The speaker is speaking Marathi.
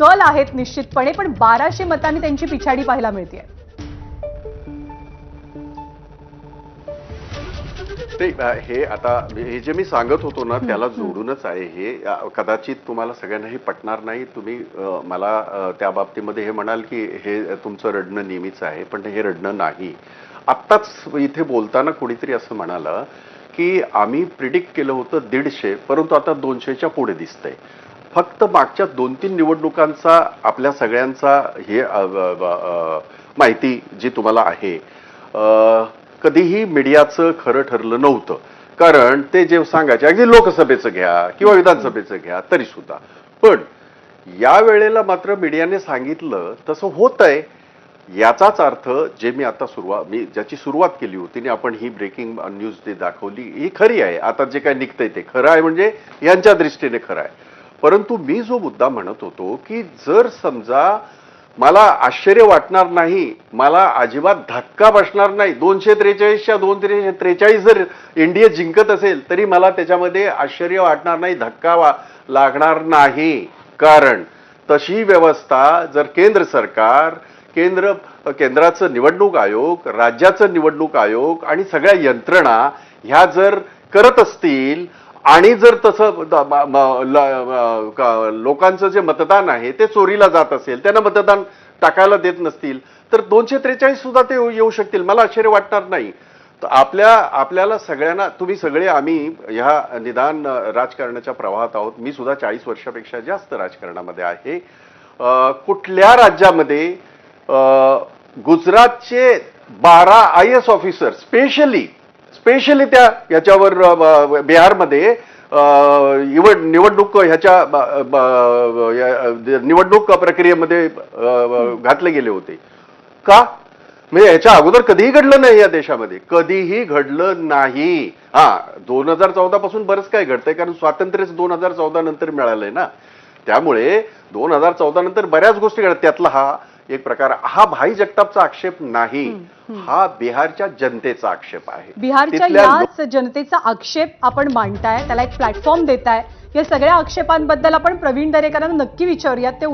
कल आहेत निश्चितपणे पण बाराशे मतांनी त्यांची पिछाडी पाहायला मिळते ते हे आता हे जे मी सांगत होतो ना त्याला जोडूनच आहे. हे कदाचित तुम्हाला सगळ्यांना हे पटणार नाही. तुम्ही मला त्या बाबतीमध्ये हे म्हणाल की हे तुमचं रडणं नेहमीच आहे पण हे रडणं नाही. आत्ताच इथे बोलताना कुणीतरी असं म्हणालं की आम्ही प्रिडिक्ट केलं होतं दीडशे परंतु आता दोनशेच्या पुढे दिसतंय. फक्त मागच्या दोन तीन निवडणुकांचा आपल्या सगळ्यांचा हे माहिती जी तुम्हाला आहे कधीही मीडियाचं खरं ठरलं नव्हतं. कारण ते जे सांगायचे अगदी लोकसभेचं घ्या किंवा विधानसभेचं घ्या तरी सुद्धा. पण या वेळेला मात्र मीडियाने सांगितलं तसं होत आहे याचाच अर्थ जे मी आता सुरुवात मी ज्याची सुरुवात केली होती आणि आपण ही ब्रेकिंग न्यूज ते दाखवली ही खरी आहे. आता जे काय निघतंय ते खरं आहे म्हणजे यांच्या दृष्टीने खरं आहे. परंतु मी जो मुद्दा म्हणत होतो की जर समजा मला आश्चर्य वाटणार नाही मला अजिबात धक्का बसणार नाही दोनशे त्रेचाळीसच्या दोन त्रेचाळीस जर इंडिया जिंकत असेल तरी मला त्याच्यामध्ये आश्चर्य वाटणार नाही धक्का वा लागणार नाही. कारण तशी व्यवस्था जर केंद्र सरकार केंद्र केंद्राचं निवडणूक आयोग राज्याचं निवडणूक आयोग आणि सगळ्या यंत्रणा ह्या जर करत असतील आणि जर तसं ल- का- लोकांचं जे मतदान आहे ते चोरीला जात असेल त्यांना मतदान टाकायला देत नसतील तर दोनशे त्रेचाळीस सुद्धा ते येऊ- येऊ शकतील. मला आश्चर्य वाटणार नाही. तर आपल्या आपल्याला सगळ्यांना तुम्ही सगळे आम्ही ह्या निदान राजकारणाच्या प्रवाहात आहोत. मी सुद्धा चाळीस वर्षापेक्षा जास्त राजकारणामध्ये आहे. कुठल्या राज्यामध्ये गुजरातचे बारा I S officer specially specially त्या याच्यावर बिहारमध्ये अ, निवडणूक ह्याच्या निवडणूक प्रक्रियेमध्ये घातले गेले होते. का? म्हणजे याच्या अगोदर कधीही घडलं नाही या देशामध्ये. कधीही घडलं नाही. हा दोन हजार चौदा पासून बरंच काय घडतंय कारण स्वातंत्र्यच दोन हजार चौदा नंतर मिळालंय ना. त्यामुळे दोन हजार चौदा नंतर बऱ्याच गोष्टी घडत त्यातला हा एक प्रकार हा भाई जगतापचा आक्षेप नाही हा बिहारच्या जनतेचा आक्षेप आहे. बिहारच्या याच जनतेचा आक्षेप आपण मांडताय त्याला एक प्लॅटफॉर्म देताय. या सगळ्या आक्षेपांबद्दल आपण प्रवीण दरेकरांना नक्की विचारूयात. ते